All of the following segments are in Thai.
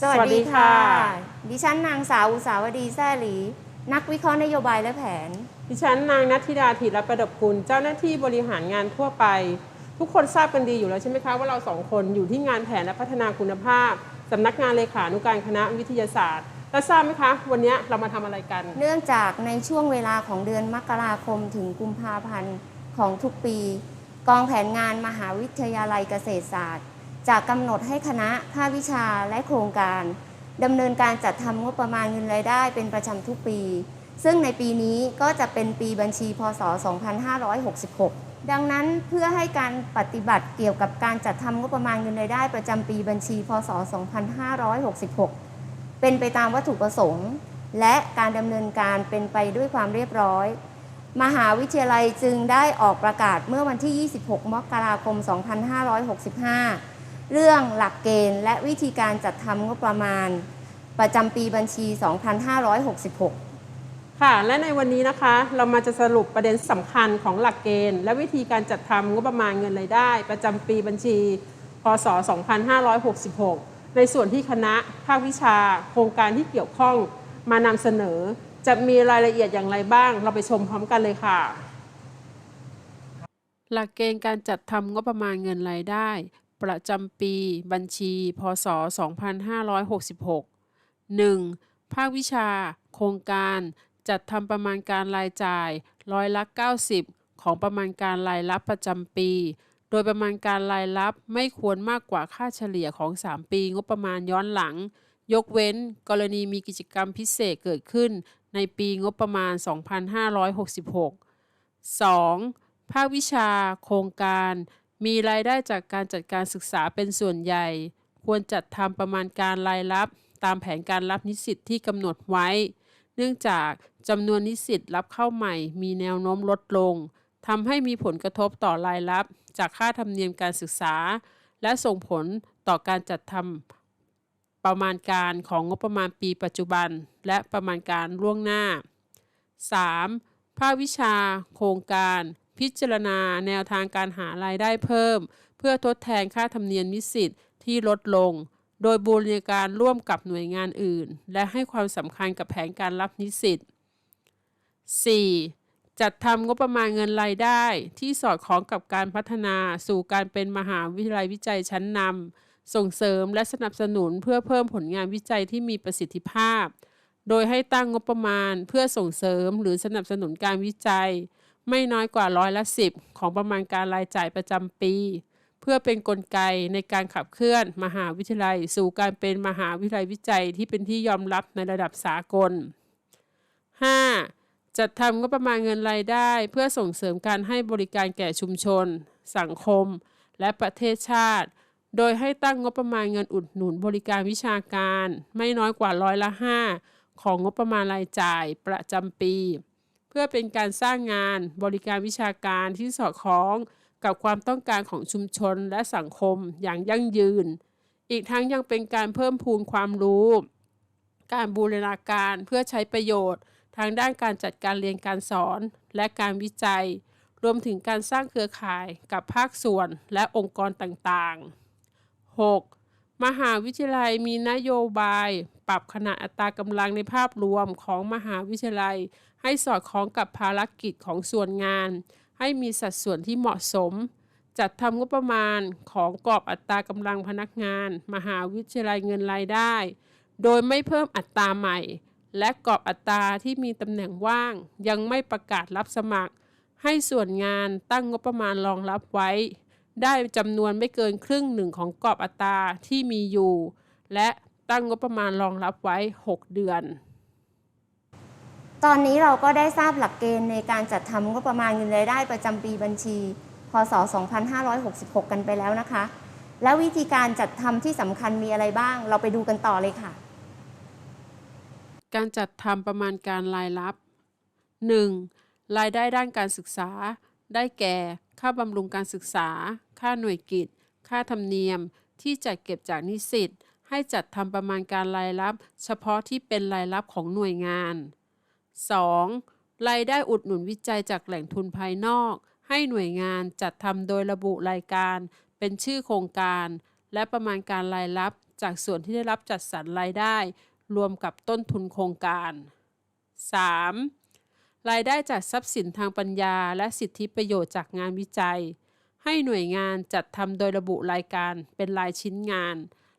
สวัสดีค่ะสวัสดีค่ะ ดิฉันนางสาวอุสาวดีแซ่หลี นักวิเคราะห์นโยบายและแผน ดิฉันนางนัทธิดาธีรประดับคุณ เจ้าหน้าที่บริหารงานทั่วไป ทุกคนทราบกันดีอยู่แล้วใช่ไหมคะ ว่าเราสองคนอยู่ที่งานแผนและพัฒนาคุณภาพสำนักงานเลขานุการคณะวิทยาศาสตร์แล้วทราบไหมคะ วันนี้เรามาทำอะไรกัน เนื่องจากในช่วงเวลาของเดือนมกราคมถึงกุมภาพันธ์ของทุกปี กองแผนงานมหาวิทยาลัยเกษตรศาสตร์ จะกำหนดให้คณะภาควิชาและโครงการดำเนินการจัดทำงบประมาณเงินรายได้เป็นประจำทุกปี ซึ่งในปีนี้ก็จะเป็นปีบัญชีพศ 2566 ดังนั้นเพื่อให้การปฏิบัติเกี่ยวกับการจัดทำงบประมาณเงินรายได้ประจำปีบัญชีพศ 2566 เป็นไปตามวัตถุประสงค์ และการดำเนินการเป็นไปด้วยความเรียบร้อย มหาวิทยาลัยจึงได้ออกประกาศเมื่อวันที่ 26 มกราคม 2565 เรื่องหลักเกณฑ์ และวิธีการจัดทำงบประมาณ ประจำปีบัญชี 2566ค่ะ และในวันนี้นะคะเรามาจะสรุปประเด็นสำคัญของหลักเกณฑ์ และวิธีการจัดทำงบประมาณเงินรายได้ ประจำปีบัญชี พศ 2566 ในส่วนที่คณะ ภาควิชา โครงการที่เกี่ยวข้องมานำเสนอ จะมีรายละเอียดอย่างไรบ้าง เราไปชมพร้อมกันเลยค่ะ หลักเกณฑ์การจัดทำงบประมาณเงินรายได้ ประจำปี บัญชี พศ 2566 1. ภาควิชา โครงการ จัดทำประมาณการรายจ่าย ร้อยละ 90 ของประมาณการรายรับประจำปี โดยประมาณการรายรับไม่ควรมากกว่าค่าเฉลี่ยของ 3 ปี งบประมาณย้อนหลัง ยกเว้น กรณีมีกิจกรรมพิเศษเกิดขึ้น ในปีงบประมาณ 2566 2. ภาควิชา โครงการ มีรายได้จากการจัดการศึกษาเป็นส่วนใหญ่ ควรจัดทำประมาณการรายรับ ตามแผนการรับนิสิตที่กำหนดไว้ เนื่องจากจำนวนนิสิตรับเข้าใหม่ มีแนวโน้มลดลงทำให้มีผลกระทบต่อรายรับ จากค่าธรรมเนียมการศึกษา และส่งผลต่อการจัดทำประมาณการของงบประมาณปีปัจจุบัน และประมาณการล่วงหน้า 3. ภาควิชา โครงการ พิจารณาแนวทางการหารายได้เพิ่ม เพื่อทดแทนค่าธรรมเนียมนิสิตที่ลดลง โดยบูรณาการร่วมกับหน่วยงานอื่น และให้ความสำคัญกับแผนการรับนิสิต 4. จัดทำงบประมาณเงินรายได้ที่สอดคล้องกับการพัฒนาสู่การเป็นมหาวิทยาลัยวิจัยชั้นนำส่งเสริมและสนับสนุนเพื่อเพิ่มผลงานวิจัยที่มีประสิทธิภาพ โดยให้ตั้งงบประมาณเพื่อส่งเสริมหรือสนับสนุนการวิจัย ไม่น้อยกว่าร้อยละสิบของประมาณการรายจ่ายประจำปี เพื่อเป็นนกลไกในการขับเคลื่อน มหาวิทยาลัย สู่การเป็นมหาวิทยาลัยวิจัยที่เป็นที่ยอมรับในระดับสากล 5. จัดทำงบประมาณเงินรายได้ เพื่อส่งเสริมการให้บริการแก่ชุมชน สังคม และประเทศชาติ โดยให้ตั้งงบประมาณเงินอุดหนุนบริการวิชาการ ไม่น้อยกว่าร้อยละ5ของงบประมาณรายจ่ายประจำปี พื่อเป็นการสร้างงานบริการวิชาการที่สอดคล้องกับความต้องการของชุมชนและสังคมอย่างยั่งยืน อีกทั้งยังเป็นการเพิ่มพูนความรู้ การบูรณาการเพื่อใช้ประโยชน์ ทางด้านการจัดการเรียนการสอน และการวิจัย รวมถึงการสร้างเครือข่ายกับภาคส่วนและองค์กรต่างๆ 6. มหาวิทยาลัยมีนโยบาย ปรับขนาดอัตรากำลังในภาพรวมของมหาวิทยาลัย ให้สอดคล้องกับภารกิจของส่วนงาน ให้มีสัดส่วนที่เหมาะสม จัดทำงบประมาณของกรอบอัตรากำลังพนักงาน มหาวิทยาลัยเงินรายได้ โดยไม่เพิ่มอัตราใหม่ และกรอบอัตราที่มีตำแหน่งว่าง ยังไม่ประกาศรับสมัคร ให้ส่วนงานตั้งงบประมาณรองรับไว้ ได้จำนวนไม่เกินครึ่งหนึ่งของกรอบอัตราที่มีอยู่ และตั้งงบประมาณรองรับไว้ 6 เดือน ตอนนี้เราก็ได้ทราบหลักเกณฑ์ในการจัดทำงบประมาณเงินรายได้ประจำปีบัญชี พศ 2566 กันไปแล้วนะคะ แล้ววิธีการจัดทำที่สำคัญมีอะไรบ้าง เราไปดูกันต่อเลยค่ะ การจัดทำประมาณการรายรับ 1. รายได้ด้านการศึกษา ได้แก่ ค่าบำรุงการศึกษา ค่าหน่วยกิจ ค่าธรรมเนียม ที่จัดเก็บจากนิสิต ให้จัดทำประมาณการรายรับ เฉพาะที่เป็นรายรับของหน่วยงาน 2. รายได้อุดหนุนวิจัยจากแหล่งทุนภายนอก ให้หน่วยงานจัดทำโดยระบุรายการ เป็นชื่อโครงการ และประมาณการรายรับ จากส่วนที่ได้รับจัดสรรรายได้ รวมกับต้นทุนโครงการ 3. รายได้จากทรัพย์สินทางปัญญา และสิทธิประโยชน์จากงานวิจัย ให้หน่วยงานจัดทำโดยระบุรายการ เป็นรายชิ้นงาน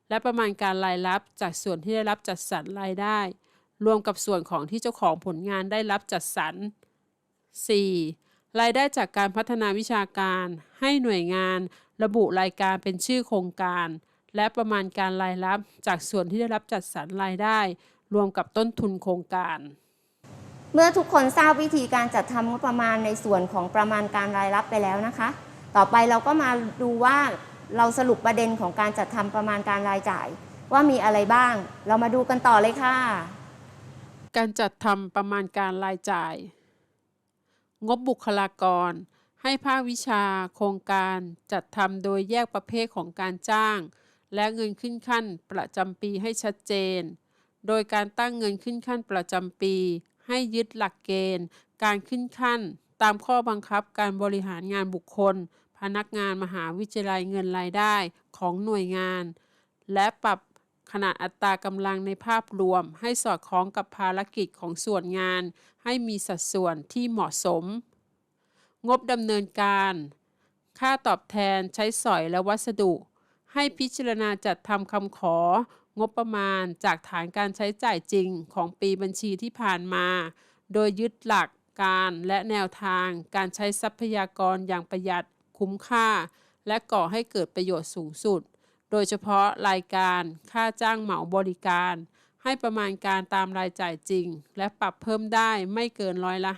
และประมาณการรายรับจากส่วนที่ได้รับจัดสรรรายได้ รวมกับส่วนของที่เจ้าของผลงานได้รับจัดสรร 4. รายได้จากการพัฒนาวิชาการ ให้หน่วยงาน ระบุรายการเป็นชื่อโครงการ และประมาณการรายรับจากส่วนที่ได้รับจัดสรรรายได้ รวมกับต้นทุนโครงการ เมื่อทุกคนทราบวิธีการจัดทำงบประมาณในส่วนของประมาณการรายรับไปแล้วนะคะ ต่อไปเราก็มาดูว่าเราสรุปประเด็นของการจัดทำประมาณการรายจ่าย ว่ามีอะไรบ้าง เรามาดูกันต่อเลยค่ะ การจัดทำประมาณการรายจ่าย งบบุคลากร ให้ภาควิชา โครงการจัดทำโดยแยกประเภทของการจ้าง และเงินขึ้นขั้นประจำปีให้ชัดเจน โดยการตั้งเงินขึ้นขั้นประจำปี ให้ยึดหลักเกณฑ์ การขึ้นขั้น ตามข้อบังคับการบริหารงานบุคคล พนักงานมหาวิทยาลัยเงินรายได้ของหน่วยงาน และปรับ ขนาดอัตรากำลังในภาพรวม ให้สอดคล้องกับภารกิจของส่วนงาน ให้มีสัดส่วนที่เหมาะสม งบดำเนินการ ค่าตอบแทนใช้สอยและวัสดุ ให้พิจารณาจัดทำคำขอ งบประมาณจากฐานการใช้จ่ายจริงของปีบัญชีที่ผ่านมา โดยยึดหลักการและแนวทางการใช้ทรัพยากรอย่างประหยัดคุ้มค่า และก่อให้เกิดประโยชน์สูงสุด โดยเฉพาะรายการค่าจ้างเหมาบริการ ให้ประมาณการตามรายจ่ายจริง และปรับเพิ่มได้ไม่เกินร้อยละ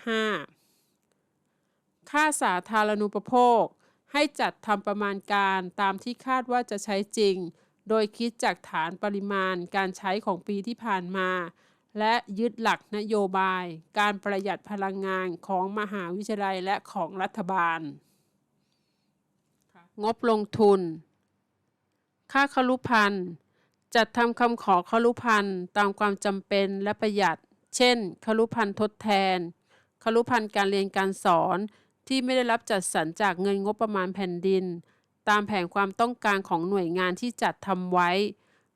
5 ค่าสาธารณูปโภค ให้จัดทำประมาณการตามที่คาดว่าจะใช้จริง โดยคิดจากฐานปริมาณการใช้ของปีที่ผ่านมา และยึดหลักนโยบาย การประหยัดพลังงานของมหาวิทยาลัยและของรัฐบาล งบลงทุน ค่าคลุพันธ์จัดทำคำขอคลุพันธ์ตามความจำเป็นและประหยัด เช่น คลุพันธ์ทดแทน คลุพันธ์การเรียนการสอนที่ไม่ได้รับจัดสรรจากเงินงบประมาณแผ่นดิน ตามแผนความต้องการของหน่วยงานที่จัดทำไว้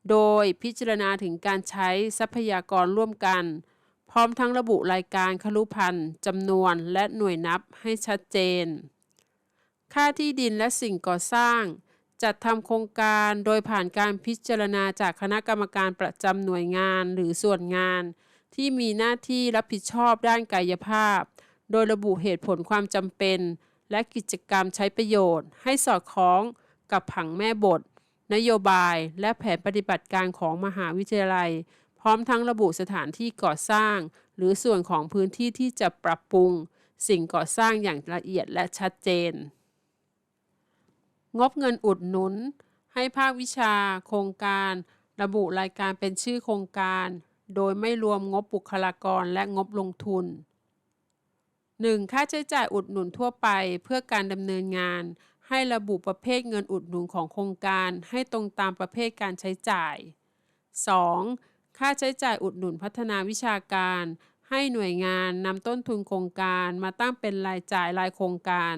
โดยพิจารณาถึงการใช้ทรัพยากรร่วมกัน พร้อมทั้งระบุรายการคลุพันธ์จำนวนและหน่วยนับให้ชัดเจน ค่าที่ดินและสิ่งก่อสร้าง จัดทำโครงการโดยผ่านการพิจารณาจากคณะกรรมการประจำหน่วยงานหรือส่วนงาน ที่มีหน้าที่รับผิดชอบด้านกายภาพ โดยระบุเหตุผลความจำเป็น และกิจกรรมใช้ประโยชน์ ให้สอดคล้องกับผังแม่บท นโยบายและแผนปฏิบัติการของมหาวิทยาลัย พร้อมทั้งระบุสถานที่ก่อสร้าง หรือส่วนของพื้นที่ที่จะปรับปรุง สิ่งก่อสร้างอย่างละเอียดและชัดเจน งบเงินอุดหนุน ให้ภาควิชา โครงการ ระบุรายการเป็นชื่อโครงการ โดยไม่รวมงบบุคลากรและงบลงทุน 1. ค่าใช้จ่ายอุดหนุนทั่วไปเพื่อการดำเนินงาน ให้ระบุประเภทเงินอุดหนุนของโครงการให้ตรงตามประเภทการใช้จ่าย 2. ค่าใช้จ่ายอุดหนุนพัฒนาวิชาการ ให้หน่วยงานนำต้นทุนโครงการมาตั้งเป็นรายจ่ายรายโครงการ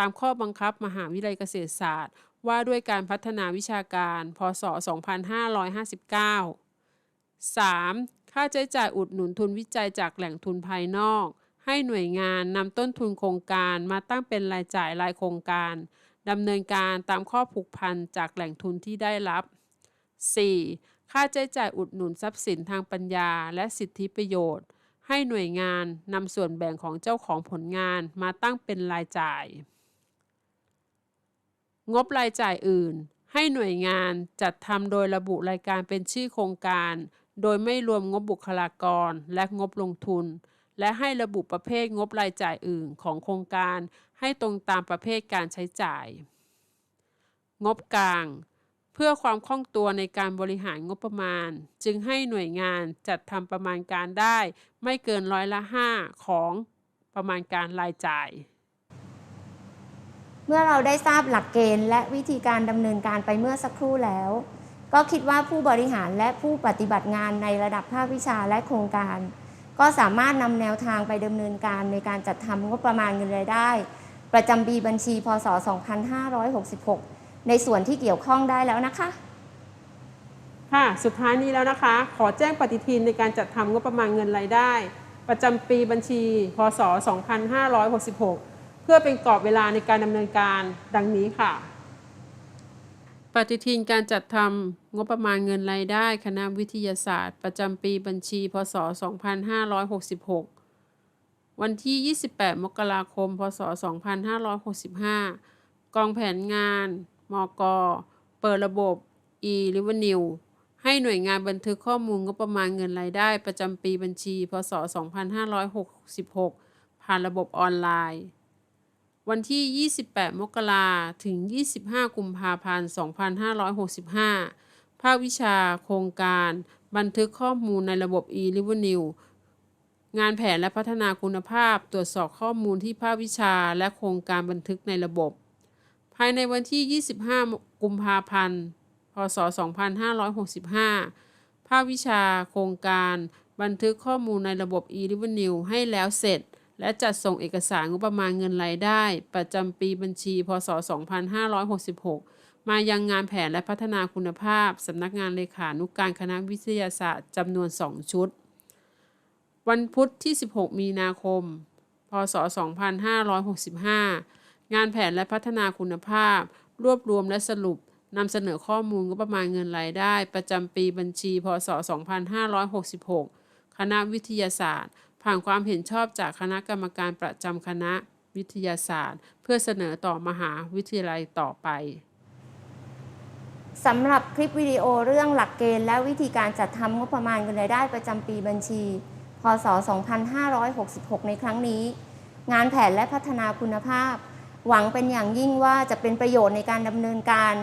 ตามข้อบังคับมหาวิทยาลัยเกษตรศาสตร์ ว่าด้วยการพัฒนาวิชาการ พศ 2559 3. ค่าใช้จ่ายอุดหนุนทุนวิจัยจากแหล่งทุนภายนอก ให้หน่วยงานนำต้นทุนโครงการมาตั้งเป็นรายจ่ายรายโครงการดำเนินการตามข้อผูกพันจากแหล่งทุนที่ได้รับ 4. ค่าใช้จ่ายอุดหนุนทรัพย์สินทางปัญญา และสิทธิประโยชน์ ให้หน่วยงานนำส่วนแบ่งของเจ้าของผลงานมาตั้งเป็นรายจ่าย งบรายจ่ายอื่น ให้หน่วยงานจัดทำโดยระบุรายการเป็นชื่อโครงการ โดยไม่รวมงบบุคลากร และงบลงทุน และให้ระบุประเภทงบรายจ่ายอื่นของโครงการ ให้ตรงตามประเภทการใช้จ่าย งบกลาง เพื่อความคล่องตัวในการบริหารงบประมาณ จึงให้หน่วยงานจัดทำประมาณการได้ ไม่เกินร้อยละ5ของประมาณการรายจ่าย มื่อเราได้ทราบหลักเกณฑ์ และวิธีการดำเนินการไปเมื่อสักครู่แล้ว ก็คิดว่าผู้บริหารและผู้ปฏิบัติงานในระดับภาควิชาและโครงการ ก็สามารถนำแนวทางไปดำเนินการในการจัดทำงบประมาณเงินรายได้ ประจำปีบัญชี พศ 2566 ในส่วนที่เกี่ยวข้องได้แล้วนะคะ ค่ะ สุดท้ายนี้แล้วนะคะ ขอแจ้งปฏิทินในการจัดทำงบประมาณเงินรายได้ ประจำปีบัญชี พศ 2566 เพื่อเป็นกรอบเวลาในการดำเนินการดังนี้ค่ะ ปฏิทินการจัดทำงบประมาณเงินรายได้คณะวิทยาศาสตร์ ประจำปีบัญชี พศ 2566 วันที่ 28 มกราคม พศ 2565 กองแผนงาน มก เปิดระบบ e-revenue ให้หน่วยงานบันทึกข้อมูลงบประมาณเงินรายได้ประจำปีบัญชี พศ 2566 ผ่านระบบออนไลน์ วันที่ 28 มกราถึง 25 กุมภาพันธ์ 2565 ภาควิชาโครงการ บันทึกข้อมูลในระบบ e-revenue งานแผนและพัฒนาคุณภาพตรวจสอบข้อมูลที่ภาควิชาและโครงการบันทึกในระบบ ภายในวันที่ 25 กุมภาพันธ์ พศ 2565 ภาควิชาโครงการ บันทึกข้อมูลในระบบ e-revenue ให้แล้วเสร็จ และจัดส่งเอกสารงบประมาณเงินรายได้ ประจำปีบัญชี พศ 2566 มายังงานแผนและพัฒนาคุณภาพ สำนักงานเลขานุการคณะวิทยาศาสตร์จำนวน 2 ชุด วันพุธที่ 16 มีนาคม พศ 2565 งานแผนและพัฒนาคุณภาพ รวบรวมและสรุปนำเสนอข้อมูลงบประมาณเงินรายได้ ประจำปีบัญชี พศ 2566 คณะวิทยาศาสตร์ ผ่านความเห็นชอบจากคณะกรรมการประจำคณะวิทยาศาสตร์ เพื่อเสนอต่อมหาวิทยาลัยต่อไปสำหรับคลิปวิดีโอเรื่องหลักเกณฑ์และวิธีการจัดทำงบประมาณเงินรายได้ประจำปีบัญชี พศ 2566 ในครั้งนี้ งานแผนและพัฒนาคุณภาพ หวังเป็นอย่างยิ่งว่าจะเป็นประโยชน์ในการดำเนินการ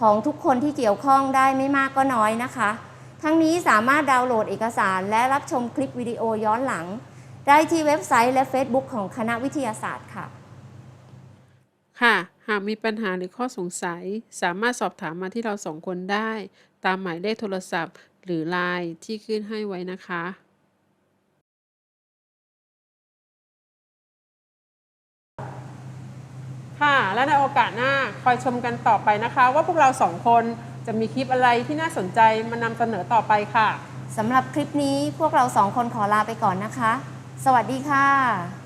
ของทุกคนที่เกี่ยวข้องได้ไม่มากก็น้อยนะคะ ทั้งนี้สามารถดาวน์โหลดเอกสาร และรับชมคลิปวิดีโอย้อนหลัง ได้ที่เว็บไซต์และ Facebook ของคณะวิทยาศาสตร์ค่ะ ค่ะ หากมีปัญหาหรือข้อสงสัย สามารถสอบถามมาที่เราสองคนได้ ตามหมายเลขโทรศัพท์ หรือไลน์ที่ขึ้นให้ไว้นะคะค่ะและในโอกาสหน้าคอยชมกันต่อไปนะคะ ว่าพวกเราสองคน จะมีคลิปอะไรที่น่าสนใจมานำเสนอต่อไปค่ะ สำหรับคลิปนี้พวกเราสองคนขอลาไปก่อนนะคะ สวัสดีค่ะ